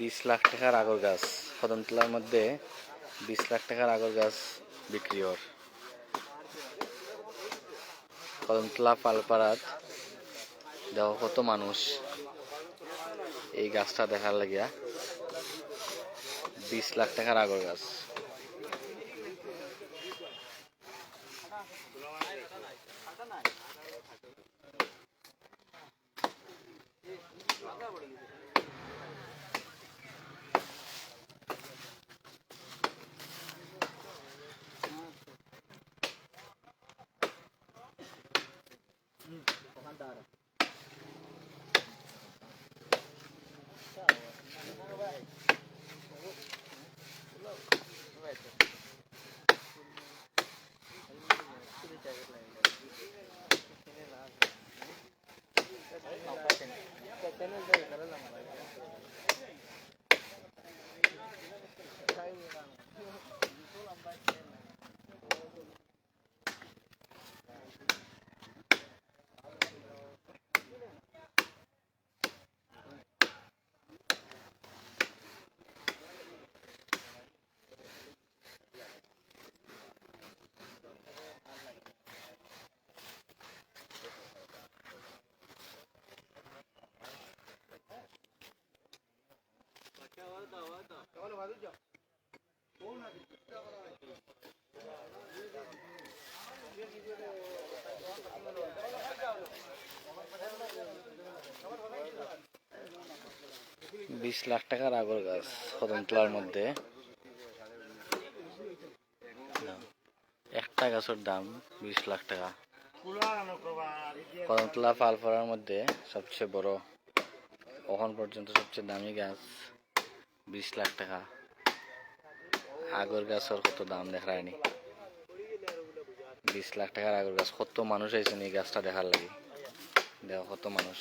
বিশ লাখ টাকার আগর গাছ। কদমতলার মধ্যে বিশ লাখ টাকার আগর গাছ বিক্রি হর কদমতলা পালপাড়াত দেখো কত মানুষ। এই গাছটা দেখার লাগিয়া বিশ লাখ টাকার আগর গাছ। বিশ লাখ টাকার আগর গাছ কদমতলার মধ্যে। একটা গাছের দাম বিশ লাখ টাকা। কদমতলা পালপাড়ার মধ্যে সবচেয়ে বড় এখন পর্যন্ত সবচেয়ে দামি গাছ। বিশ লাখ টাকা। আগর গাছের কত দাম দেখায়নি বিশ লাখ টাকার আগর গাছ। কত মানুষ আইছেন এই গাছটা দেখার লাগে? দেখো, কত মানুষ।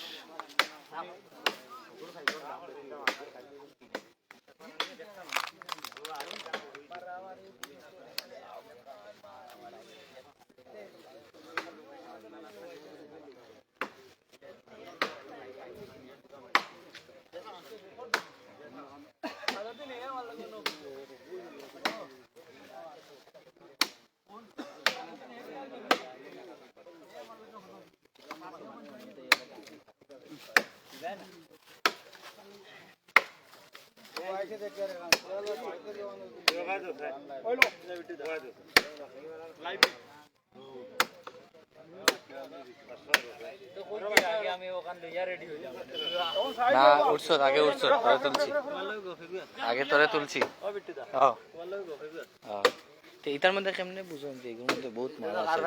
Oh, I না উঠছ আগে উঠছ তোরে তুলছি। আগে তোরে তুলছি। তো এটার মধ্যে কেমনে বুঝুন যে এগুলোর মধ্যে বহুত মাল আছে?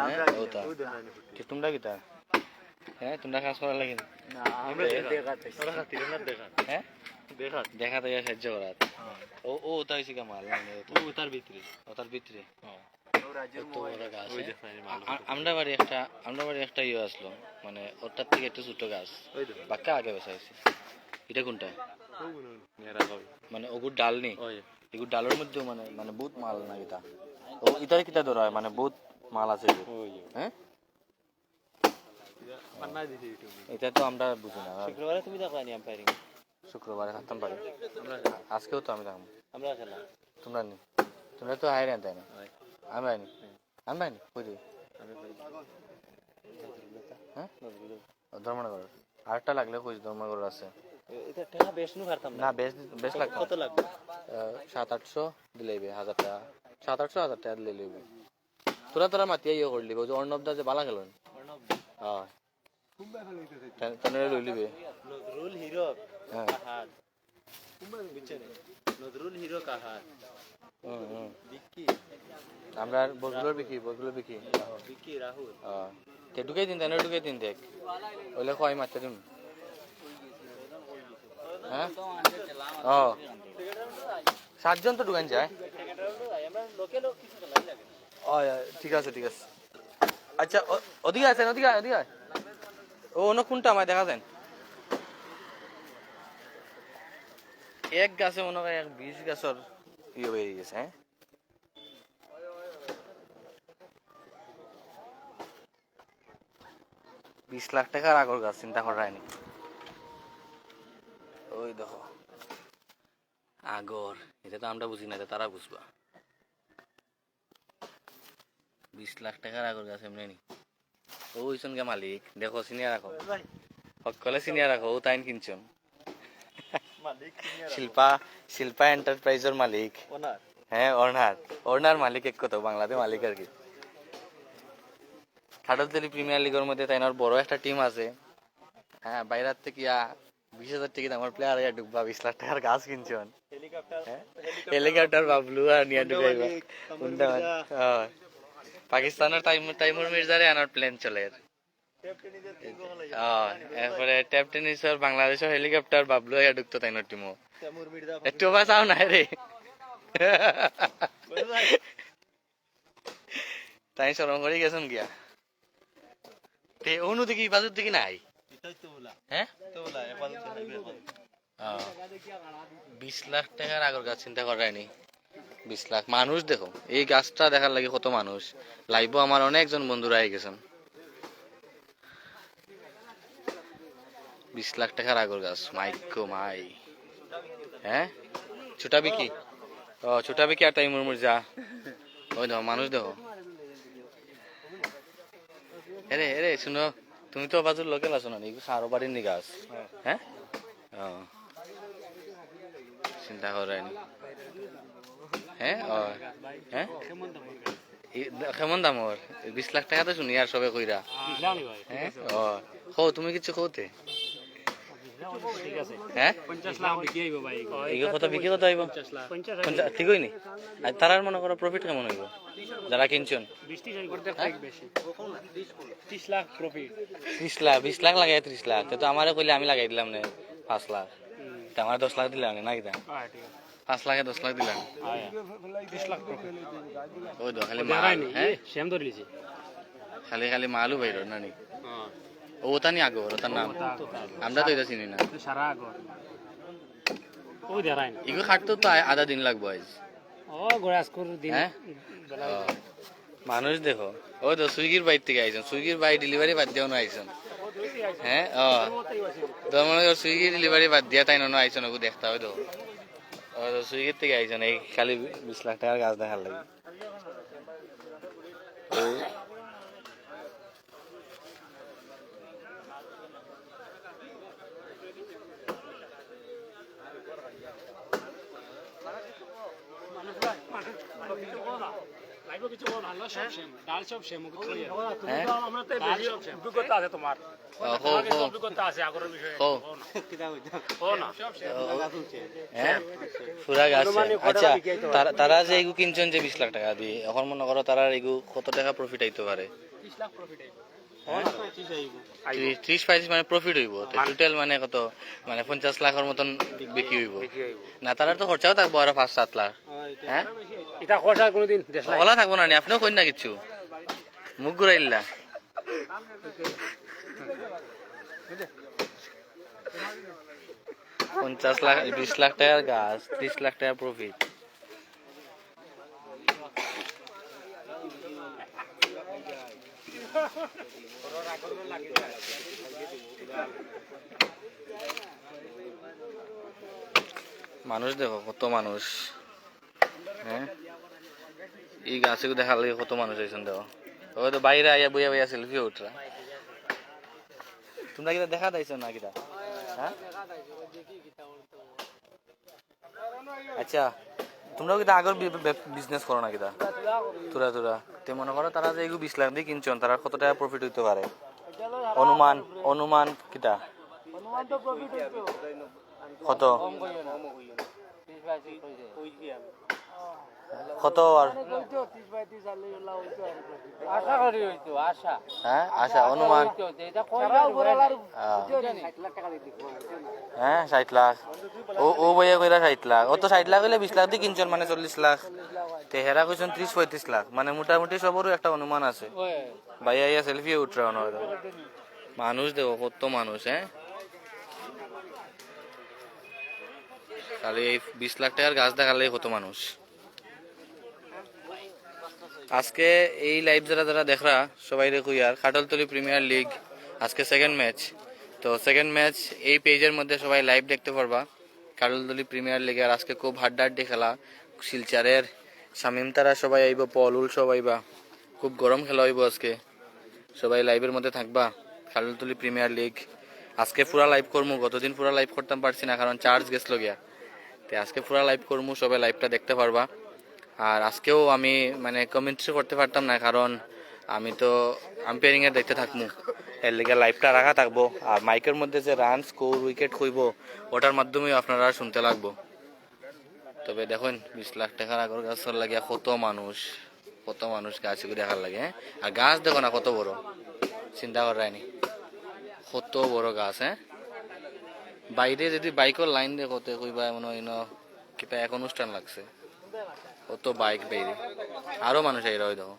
হ্যাঁ। তো তোমরা কিতা হ্যাঁ তোমরা কাজ করা লাগে? হ্যাঁ? দেখা থেকে সাহায্য করার ও ও ওটা হয়েছে কি মাল ও তার ভিতরে। ও তার ভিতরে হ্যাঁ? আমরা বাড়ি একটা আমরা বাড়ি একটা ইয়ে আসলো মানে ওটার থেকে একটু ছোট গাছ। বাক্কা আগে বসাইছে এটা কোনটা? মানে ওগুর ডাল নেই? এগুর ডালের মধ্যেও মানে মানে বহুত মাল না এটা। ও ইটার কিটা ধরা হয়? মানে বহুত মাল আছে। হ্যাঁ? এটা তো আমরা বুঝি না। শুক্রবারে তুমি দেখো নি আম্পায়ারিং শুক্রবারে থাকতাম পারি। আজকেও তো আমি থাকব আমরা খেলা তোমরা নি? তোমরা তো হাই তাই না আমি আইনি আমি আইনি কই হ্যাঁ ধর্মনগর। আরেকটা লাগলে কই ধর্মনগর আছে। এটা টাকা বেশ নু বেশ বেশ লাগতো কত লাগবে? সাত আটশো দিলেইবে হাজার টাকা। সাত আটশো হাজার টাকা দিলে লইবে তোরা তোরা মাতিয়া ইয়ে করলি ওই যে অর্ণব দা যে বালা খেলেন। হ্যাঁ। তেনে লই লিবে। নজরুল হিরো হ্যাঁ। নজরুল হিরো কাহার আমরা বগুলোর বিকি বগুলোর বিকি। বিক্কি রাহুল। হ্যাঁ তে ঢুকাই দিন তেনে ঢুকাই দিন দেখ ওইলে কয় মারতে দিন হ্যাঁ? ও। সাতজন তো ঢুকান যায়। আমরা লোকে লোক কিছু খেলাই লাগে ও ঠিক আছে ঠিক আছে। আচ্ছা ওদিকে আছেন ওদিকে ওদিকে। ও অন্য কোনটা আমায় দেখা দেন। এক গাছে মনে হয় এক বিশ গাছর ইয়ে হয়ে গেছে হ্যাঁ বিশ লাখ টাকার আগর গাছ চিন্তা করায়নি ওই দেখো। আগর এটা তো আমরা বুঝি না এটা তারা বুঝবা। বিশ লাখ টাকার আগর গাছ এমনি নি ও হইছন মালিক দেখো সিনিয়া রাখো। সকলে সিনিয়া রাখো ও তাইন কিনছন। শিল্পা শিল্পা এন্টারপ্রাইজের মালিক। ওনার? হ্যাঁ অর্নার অর্নার মালিক এক কথা বাংলাদেশ মালিক আর কি। খাটলতলি প্রিমিয়ার লিগের মধ্যে তাইনার বড় একটা টিম আছে। হ্যাঁ বাইরের থেকে বিশ হাজার টিকিট আমার প্লেয়ার ইয়া ডুববা বিশ লাখ টাকার গাছ কিনছেন হেলিকপ্টার বাবলু আর নিয়ে ডুবাইবা। পাকিস্তানের টাইম টাইমুর মির্জারে আনার প্লেন চলে। এরপরে ট্যাপ টেনিসের বাংলাদেশের হেলিকপ্টার বাবলু ইয়া ঢুকতো টিমও তেমুর একটু বা চাও নাই রে তাই সরম করে গেছেন গিয়া। অনু দেখি বাজুর দিকে নাই? হ্যাঁ বিশ লাখ টাকার আগর গাছ চিন্তা করায়নি বিশ লাখ মানুষ দেখো। এই গাছটা দেখার লাগে কত মানুষ লাইভও আমার অনেকজন বন্ধুরা আই গেছেন বিশ লাখ টাকার আগর গাছ। মাইকো মাই। হ্যাঁ? ছোটা বিকি ও ছোটা বিকি আর তাই মুরমুর যা। ওই দেখো মানুষ দেখো। এরে এরে শুনো তুমি তো বাজুর লোকেল আছো না? এগুলো সারো বাড়ির নি গাছ হ্যাঁ? ও। চিন্তা করায়নি হ্যাঁ? ও হ্যাঁ? কেমন দাম ওর? বিশ লাখ টাকা তো শুনি আর সবে কইরা। হ্যাঁ? ও কো তুমি কিছু কৌতে হ্যাঁ? কত বিক্রি কত হইব? ঠিক হয়নি আর তারার মনে করো প্রফিট কেমন হইব? যারা কিনছেন। ত্রিশ লাখ বিশ লাখ লাগাই ত্রিশ লাখ। তো আমারে কইলে আমি লাগাই দিলাম না পাঁচ লাখ। আমার দশ লাখ দিলাম না কিনা পাঁচ লাখে দশ লাখ দিলাম। ওই তো খালি মাল হ্যাঁ? খালি খালি মালও বাইর নানি ও ওটা নি আগর ওটার নাম আমরা তো এটা চিনি না। এগুলো খাটতো তো আধা দিন লাগবো আজ হ্যাঁ? ও, মানুষ দেখো। ওই তো সুইগির বাইর থেকে আইছেন। সুইগির বাই ডেলিভারি বাদ দিয়েও আইছেন। হ্যাঁ? ও। তো কর সুইগি ডেলিভারি বাদ দিয়া তাই নন আইছেন ওকে দেখতে হয় তো। ও তো সুইগির থেকে আইছেন। এই খালি বিশ লাখ টাকার গাছ দেখার লাগে ও, হ্যাঁ ও, হো, হো। হো। হ্যাঁ পুরা গাছ আচ্ছা তারা- যে এগু কিনছেন যে বিশ লাখ টাকা দিয়ে এখন মনে করো তারা এগু কত টাকা প্রফিট আইতে পারে? ত্রিশ পঁয়ত্রিশ মানে প্রফিট হইব। টোটাল মানে কত? মানে পঞ্চাশ লাখের মতন বিক্রি হইব। না তারা তো খরচাও থাকব আরও পাঁচ সাত লাখ। হ্যাঁ? এটা খরচা কোনোদিন ওলা থাকব না আপনিও কই না কিচ্ছু মুখ ঘুরাইলা পঞ্চাশ লাখ বিশ লাখ টাকার গাছ ত্রিশ লাখ টাকার প্রফিট মানুষ দেখো, কত মানুষ। হ্যাঁ? এই গাছে দেখার লাগে কত মানুষ আইসন দেখো। ওই তো বাইরে আইয়া বইয়া বইয়া সেলফি উঠরা তোমরা কিটা দেখা দাইছো না কিটা হ্যাঁ? আচ্ছা তোমরাও কিন্তু আগের বিজনেস করো না কিতা তুরা তুরা। তে মনে করো তারা যে বিশ লাখ দিয়ে কিনছেন তারা কত টাকা প্রফিট হইতে পারে? অনুমান অনুমান কিটা? কত? কত আর? আশা আশা। হ্যাঁ অনুমান। এটা হ্যাঁ ষাট লাখ। ও ও বইয়া কইরা ষাট লাখ। ও তো ষাট লাখ হইলে বিশ লাখ দিয়ে কিনছেন মানে চল্লিশ লাখ। তে হেরা কইছেন ত্রিশ পঁয়ত্রিশ লাখ। মানে মোটামুটি সবরও একটা অনুমান আছে। ভাইয়া ইয়া সেলফি উঠরা মানুষ দেখো কত মানুষ হ্যাঁ? খালি এই বিশ লাখ টাকার গাছ দেখালে কত মানুষ। আজকে এই লাইভ যারা যারা দেখরা, সবাই দেখুই আর খাটলতলি প্রিমিয়ার লিগ আজকে সেকেন্ড ম্যাচ তো সেকেন্ড ম্যাচ এই পেজের মধ্যে সবাই লাইভ দেখতে পারবা। কারুলদলি প্রিমিয়ার লিগে আর আজকে খুব হাড্ডাহাড্ডি খেলা। শিলচারের শামিম তারা সবাই আইব পলুল সব আইবা। খুব গরম খেলা হইব আজকে। সবাই লাইভের মধ্যে থাকবা। কারুলতলি প্রিমিয়ার লিগ আজকে পুরা লাইভ করমু। গতদিন পুরা লাইভ করতাম পারছি না, কারণ চার্জ গেছিল গিয়া। তো আজকে পুরা লাইভ করমু, সবাই লাইভটা দেখতে পারবা। আর আজকেও আমি মানে কমেন্ট্রি করতে পারতাম না, কারণ আমি তো আম্পায়ারিং এর দেখতে থাকব। এর লিগে লাইভটা রাখা থাকব। আর মাইকের মধ্যে যে রান স্কোর উইকেট খুইব, ওটার মাধ্যমেও আপনারা শুনতে লাগবো। তবে দেখুন, বিশ লাখ টাকার আগর গাছের লাগে কত মানুষ কত মানুষ গাছ দেখার লাগে হ্যাঁ? আর গাছ দেখো না, কত বড়। চিন্তা করায়নি কত বড় গাছ হ্যাঁ? বাইরে যদি বাইকের লাইন দেখো তে কইবা মনে হয় ন কিতা এক অনুষ্ঠান লাগছে। কত বাইক বাইরে আরও মানুষ আইরা দেখো।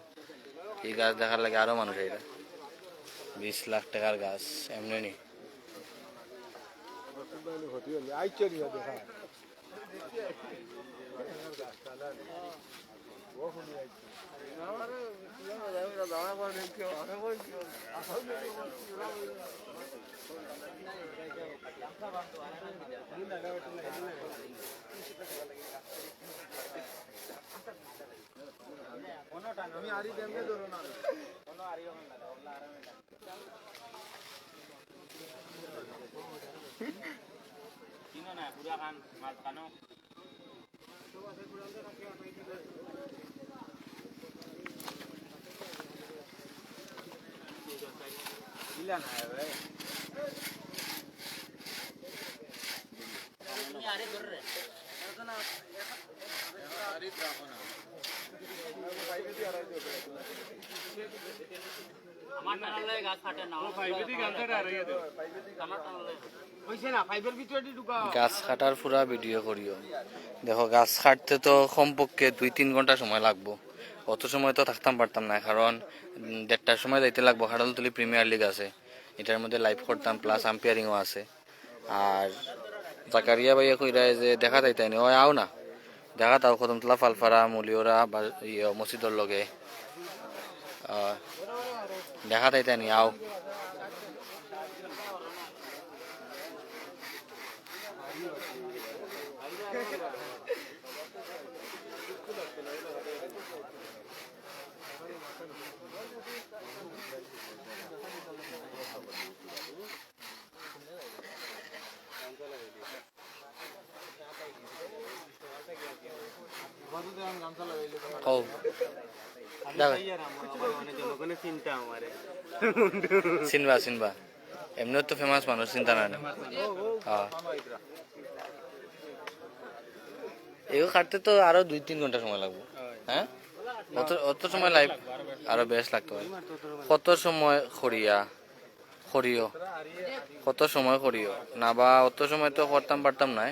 এই গাছ দেখার লাগে আরও মানুষ আইরা বিশ লাখ টাকার গাছ, এমনি নি। আমি আরি দেমকে ধরো না কোনো আরি হবে না ওলা আরামে কিনো না পুরা খান মাল খানো ಇಲ್ಲ ನಾ গাছ কাটার পুরা ভিডিও করিও। দেখো, গাছ কাটতে তো কমপক্ষে দুই তিন ঘণ্টা সময় লাগবো। অত সময় তো থাকতাম পারতাম না, কারণ দেড়টার সময় যাইতে লাগবো। হাডলতলি প্রিমিয়ার লিগ আছে। এটার মধ্যে লাইভ করতাম প্লাস আম্পিয়ারিংও আছে। আর জাকারিয়া ভাইয়া কইরা যে দেখা তাই তাই নি ওই আও না। দেখা তাও কদমতলা ফালফারা মুলিওরা বা ইয়ে মসজিদর লগে। দেখা যায় যাইতাইনি আও। চিনবা চিনবা এমনিও তো ফেমাস মানুষ চিন্তা নাই। হ্যাঁ। এগুলো কাটতে তো আরও দুই তিন ঘণ্টা সময় লাগবে। হ্যাঁ? অত অত সময় লাইভ আরও বেশ লাগতো ভাই কত সময় খড়িয়া খড়িও কত সময় খড়িও না বা অত সময় তো করতাম পারতাম না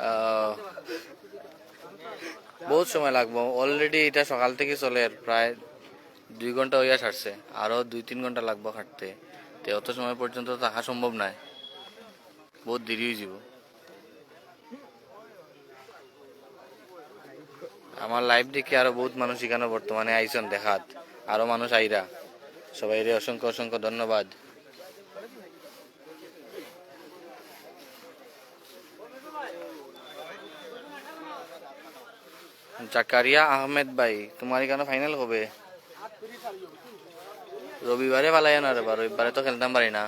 আহ, বহুত সময় লাগবো। অলরেডি এটা সকাল থেকে চলে প্রায় দুই ঘণ্টা হইয়া ছাড়ছে আরও দুই, তিন ঘণ্টা লাগবো হাঁটতে তো অত সময় পর্যন্ত থাকা সম্ভব নয় বহুত দেরি হয়ে যাব আমার লাইভ দেখে আরও বহুত মানুষ এখানে বর্তমানে আইসন দেখাত। আরও মানুষ আইরা। সবাই অসংখ্য অসংখ্য ধন্যবাদ। জাকারিয়া আহমেদ ভাই, তোমার এখানে ফাইনাল হবে রবিবারে পালাই না রে রবিবারে তো খেলতাম পারি না।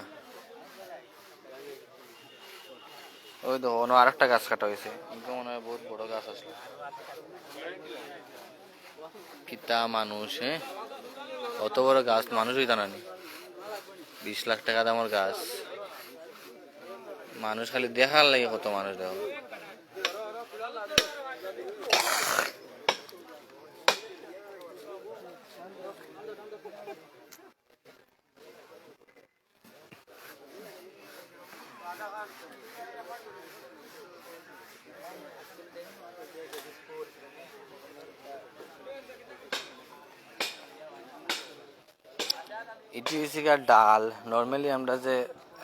ওই তো অন্য আর একটা গাছ কাটা হয়েছে, কিন্তু মনে হয় বহুত বড় গাছ আসলো কিতা মানুষ হ্যাঁ? অত বড় গাছ, মানুষ হইতা নানি বিশ লাখ টাকা দামের গাছ। মানুষ খালি দেখার লাগে কত মানুষ দেখো। এটি গিয়া ডাল। নর্মালি আমরা যে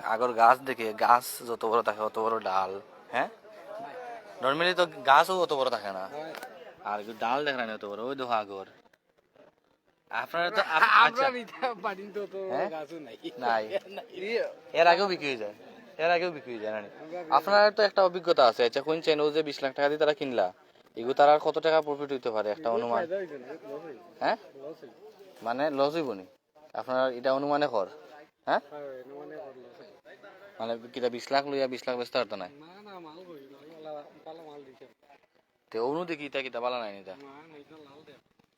আগর গাছ দেখি গাছ যত বড় থাকে অত বড় ডাল হ্যাঁ? নর্মালি তো গাছও অত বড় থাকে না। আর ডাল দেখে না অত বড় ওই দেখো আগর। আপনারা তো আচ্ছা, তো হ্যাঁ? গাছও নাই। নাই। এর আগেও বিক্রি হয়ে যায়। এর আগেও বিক্রি হয়ে যায় না আপনার তো একটা অভিজ্ঞতা আছে আচ্ছা কোন চেন ও যে বিশ লাখ টাকা দিয়ে তারা কিনলা এগুলো তার আর কত টাকা প্রফিট হইতে পারে? একটা অনুমান। হ্যাঁ? মানে লস হইব নি? আপনার এটা অনুমানে কর। হ্যাঁ? মানে কিটা বিশ লাখ লইয়া বিশ লাখ বেচতে পারতো না তে অনু দেখি ইটা কিটা বালা নাই নিতা?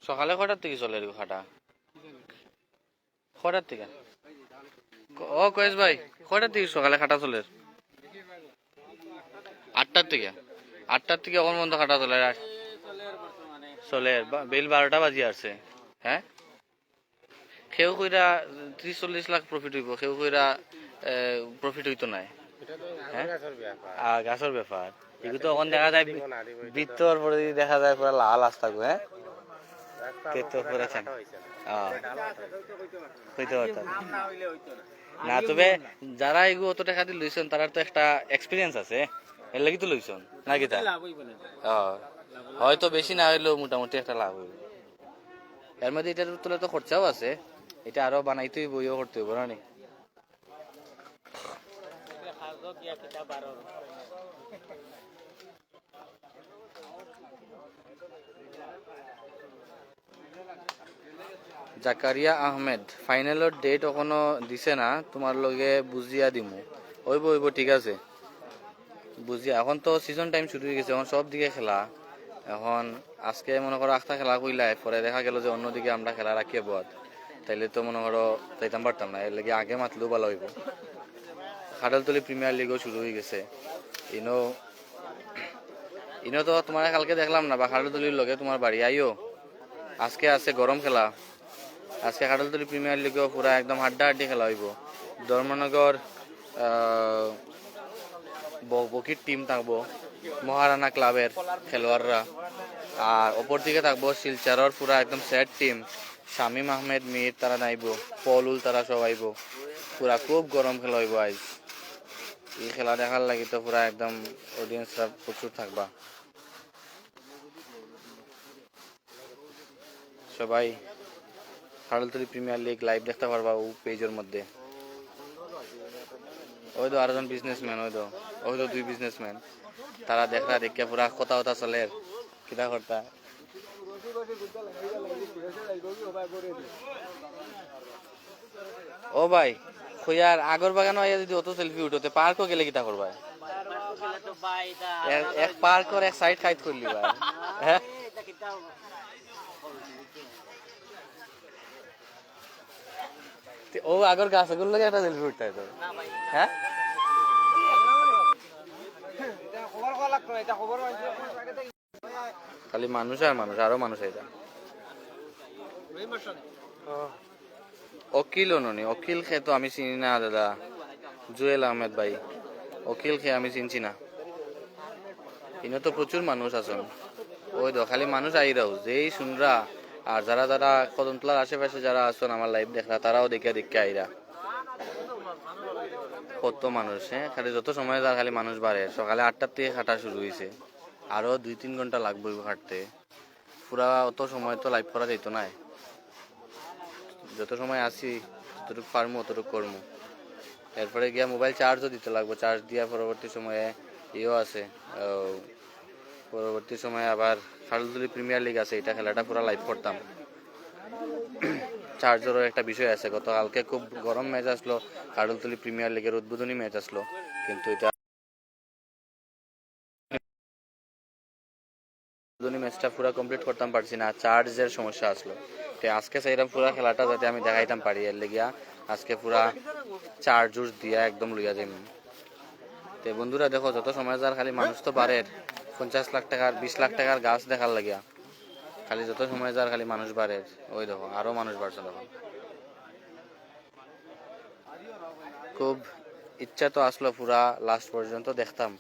সকালে কটার থেকে চলে এরকম খাটা? কটার থেকে? ও কয়েস ভাই কটার থেকে সকালে খাটা চলে? আটটার থেকে? আটটার থেকে কখন বন্ধ খাটা চলে চলে বেল বারোটা বাজি আছে হ্যাঁ? কেউ কইরা ত্রিশ চল্লিশ লাখ প্রফিট হইব কেউ কইরা প্রফিট হইতো নাই। হ্যাঁ? গাছের ব্যাপার। এগুলো তো দেখা যায় বৃত্তর পরে যদি দেখা যায় পুরো লাল আস্তা হ্যাঁ? কেতো করেছেন হইতে পারতাম না তবে যারা এগু অত টাকা দিয়ে লইছেন তারা তো একটা এক্সপিরিয়েন্স আছে। এর লাগি তো লইছেন নাকি তা? আহ, হয়তো বেশি না হইলেও মোটামুটি একটা লাভ হইব। এর মধ্যে এটার তোলে তো খরচাও আছে। এটা আরও বানাইতেই বইও করতে হইব, না জাকারিয়া আহমেদ ফাইনালের ডেট এখনও দিছে না তোমার লগে বুঝিয়া দিমু। ওইব ওইব ঠিক আছে। বুঝিয়া এখন তো সিজন টাইম শুরু হয়ে গেছে, এখন সব দিকে খেলা। এখন, আজকে মনে করো আখটা খেলা কইলাই পরে দেখা গেল যে অন্যদিকে আমরা খেলা রাখিয়ে বদ তাইলে তো মনে করো যাইতাম পারতাম না, এর লাগে আগে মাতলেও ভালো হইব। খাডলতলি প্রিমিয়ার লিগও শুরু হয়ে গেছে। ইনো ইনো তো তোমার কালকে দেখলাম না, বা খাডলতলির লগে তোমার বাড়ি, আইও। আজকে আছে গরম খেলা। আজকে খাডলতলি প্রিমিয়ার লিগেও পুরা একদম হাড্ডা হাড্ডি খেলা হইব। ধর্মনগর বকির টিম থাকব, মহারানা ক্লাবের খেলোয়াড়রা। আর অপর দিকে থাকব শিলচারর পুরা একদম সেট টিম শামিম আহমেদ, মির তারা নাইব, পলুল তারা সব আইব। পুরা খুব গরম খেলা হইব আজ। এই খেলা দেখার লাগি তো পুরা একদম অডিয়েন্সরা প্রচুর থাকবা। সবাই হাড়লতলি প্রিমিয়ার লিগ লাইভ দেখতে পারবা ও পেজের মধ্যে। ওই তো আরেকজন বিজনেসম্যান ওই তো। ওই তো দুই বিজনেসম্যান তারা দেখা দেখে পুরা কথা কথা চলে। কিতা করতা? ও ভাই খুয়ার আগর বাগান আইয়া যদি অত সেলফি উঠোতে পার্কও গেলে কিতা করবা? এক- পার্ক এক সাইড খাইত করলি ভাই। হ্যাঁ? ও আগর গাছগুলো লাগে একটা সেলফি উঠতে হ্যাঁ? খালি মানুষ আর মানুষ আরও মানুষ এটা অকিল ননি অকিল খে তো আমি চিনি না দাদা জুয়েল আহমেদ ভাই। অকিল খে আমি চিনছি না। ইনো তো প্রচুর মানুষ আছেন। ওই তো খালি মানুষ আইরাও যেই শুনরা আর যারা যারা কদমতলার আশেপাশে যারা আছেন আমার লাইভ দেখরা তারাও দেখে দেখে আইরা। কত মানুষ হ্যাঁ? খালি যত সময় যার খালি মানুষ বাড়ে। সকালে আটটার থেকে খাটা শুরু হয়েছে আরও দুই, তিন ঘণ্টা লাগবে হাঁটতে। পুরা অত সময় তো লাইভ করা যাইতো না। যত সময় আসি, যতটুকু পারমু, অতটুকু করমু। এরপরে গিয়া মোবাইল চার্জও দিতে লাগবে। চার্জ দিয়া পরবর্তী সময়ে ইয়েও আছে। পরবর্তী সময়ে আবার খালদুলি প্রিমিয়ার লিগ আছে। এটা খেলাটা পুরো লাইভ করতাম। চার্জারও একটা বিষয় আছে। গতকালকে খুব গরম ম্যাচ আসলো। কাডলতলি প্রিমিয়ার লিগের উদ্বোধনী ম্যাচ আসলো। কিন্তু এটা উদ্বোধনী ম্যাচটা পুরো কমপ্লিট করতাম পারছি না চার্জের সমস্যা আসলো। তো আজকে চাইলাম পুরো খেলাটা যাতে আমি দেখাইতাম পারি, এর লেগিয়া আজকে পুরা চার্জ জুস দিয়া একদম লইয়া যাইম। তে বন্ধুরা দেখো, যত সময় যার খালি মানুষ তো বাড়ে পঞ্চাশ লাখ টাকার, বিশ লাখ টাকার গাছ দেখার লাগিয়া। খালি যত সময় যার খালি মানুষ বাড়ে ওই দেখো, আরও মানুষ বাড়ছে দেখো। খুব ইচ্ছা তো আসলো পুরা লাস্ট পর্যন্ত দেখতাম,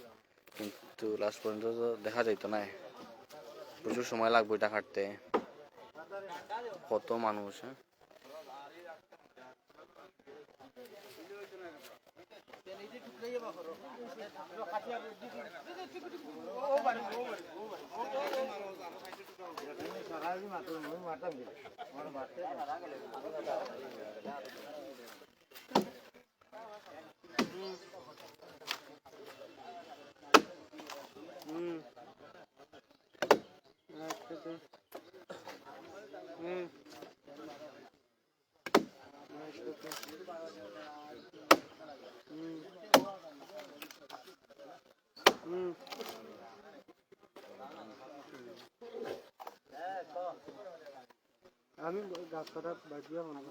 কিন্তু লাস্ট পর্যন্ত তো দেখা যাইতো না প্রচুর সময় লাগবে ওইটা কাটতে। কত মানুষ হ্যাঁ? আমি গাছ কাটা বাজিয়া বানাবো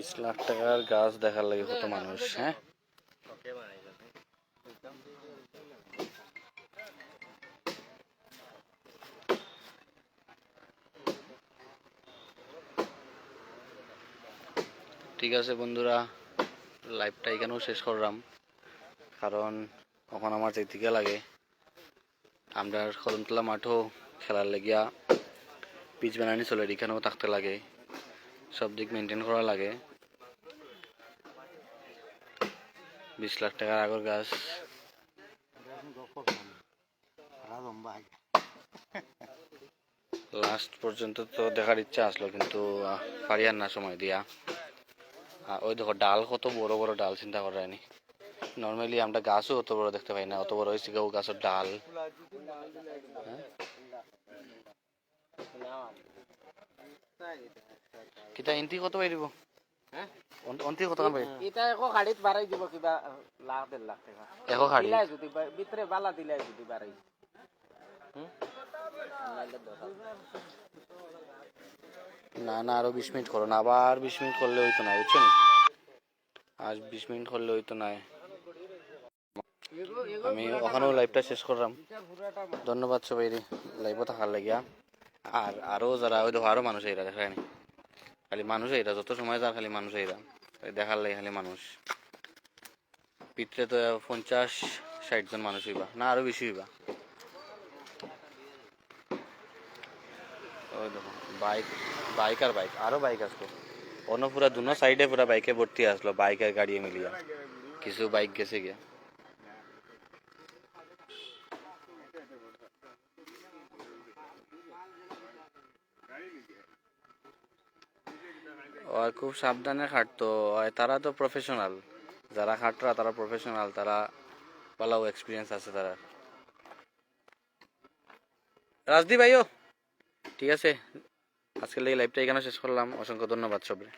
বিশ লাখ টাকার গাছ দেখার লাগে কত মানুষ হ্যাঁ? ঠিক আছে বন্ধুরা লাইভটা এখানেও শেষ করলাম। কারণ এখন আমার যেদিকে লাগে। আমরা কদমতলা মাঠও খেলার লেগিয়া পিচ বানানি চলে, এখানেও থাকতে লাগে। সব দিক মেনটেন করা লাগে। বিশ লাখ টাকার আগর গাছ। লাস্ট পর্যন্ত তো দেখার ইচ্ছা আসলো কিন্তু আহ, পারি আর না সময় দিয়া। ওই দেখো ডাল কত বড় বড় ডাল চিন্তা করা করায়নি নর্মালি আমরা গাছও অত বড় দেখতে পাই না অত বড় হয়েছে কেউ গাছের ডাল। হ্যাঁ? কিতা ইন্তি কত পাই দিব? অন্তি কত কান এটা একো গাড়িত বাড়াই দিব কিবা লাখ দেড় লাখ টাকা। এশ শাড়ি দিলাই যদি ভিতরে বালা দিলাই যদি বাড়াই না না আরও বিশ মিনিট করো না। আবার বিশ মিনিট করলে হইতো না? বুঝছেন আজ বিশ মিনিট করলে হইতো না আমি ওখানেও লাইভটা শেষ করলাম ধন্যবাদ সবাই লাইভও থাকার লাগিয়া। আর আরও যারা ওই দেখো আরও মানুষ এরা দেখায়নি খালি মানুষ এরা, যত সময় যার খালি মানুষ এরা দেখার লাগে খালি মানুষ। পিতরে তো পঞ্চাশ, ষাট জন মানুষ হইবা, না আরও বেশি হইবা। ওই বাইক বাইক আর বাইক, আরও বাইক আসলো অন্য পুরা দুনো সাইডে পুরা বাইকে ভর্তি আসলো, বাইক আর গাড়ি মিলিয়া। কিছু বাইক গেছে গিয়া। আর খুব সাবধানে খাটতো। তারা তো প্রফেশনাল যারা খাটরা, তারা প্রফেশনাল তারা পালাও এক্সপিরিয়েন্স আছে তারা রাজদীপ ভাইও, ঠিক আছে। আজকের এই লাইভটা এখানে শেষ করলাম। অসংখ্য ধন্যবাদ সবরে।